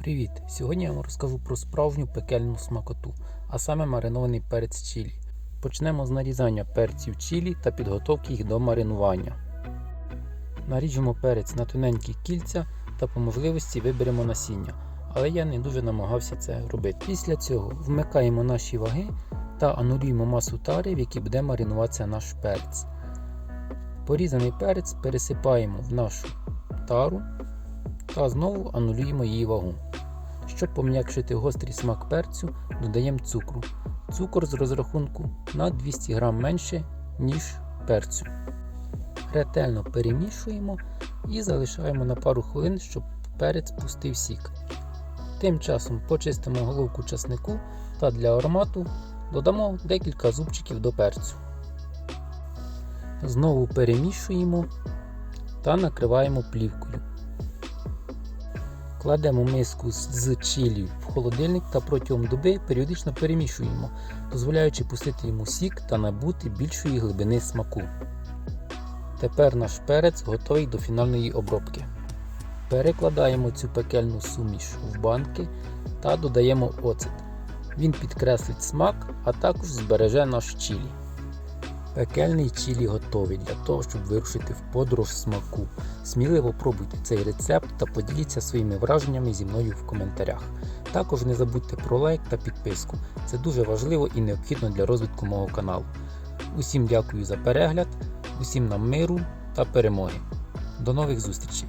Привіт! Сьогодні я вам розкажу про справжню пекельну смакоту, а саме маринований перець чилі. Почнемо з нарізання перців чилі та підготовки їх до маринування. Наріжемо перець на тоненькі кільця та по можливості виберемо насіння, але я не дуже намагався це робити. Після цього вмикаємо наші ваги та анулюємо масу тари, в якій буде маринуватися наш перець. Порізаний перець пересипаємо в нашу тару та знову анулюємо її вагу. Щоб пом'якшити гострий смак перцю, додаємо цукру. Цукор з розрахунку на 200 г менше, ніж перцю. Ретельно перемішуємо і залишаємо на пару хвилин, щоб перець пустив сік. Тим часом почистимо головку часнику та для аромату додамо декілька зубчиків до перцю. Знову перемішуємо та накриваємо плівкою. Кладемо миску з- чилі в холодильник та протягом доби періодично перемішуємо, дозволяючи пустити йому сік та набути більшої глибини смаку. Тепер наш перець готовий до фінальної обробки. Перекладаємо цю пекельну суміш в банки та додаємо оцет. Він підкреслить смак, а також збереже наш чилі. Пекельний чилі готовий для того, щоб вирушити в подорож смаку. Сміливо пробуйте цей рецепт та поділіться своїми враженнями зі мною в коментарях. Також не забудьте про лайк та підписку. Це дуже важливо і необхідно для розвитку мого каналу. Усім дякую за перегляд, усім нам миру та перемоги. До нових зустрічей!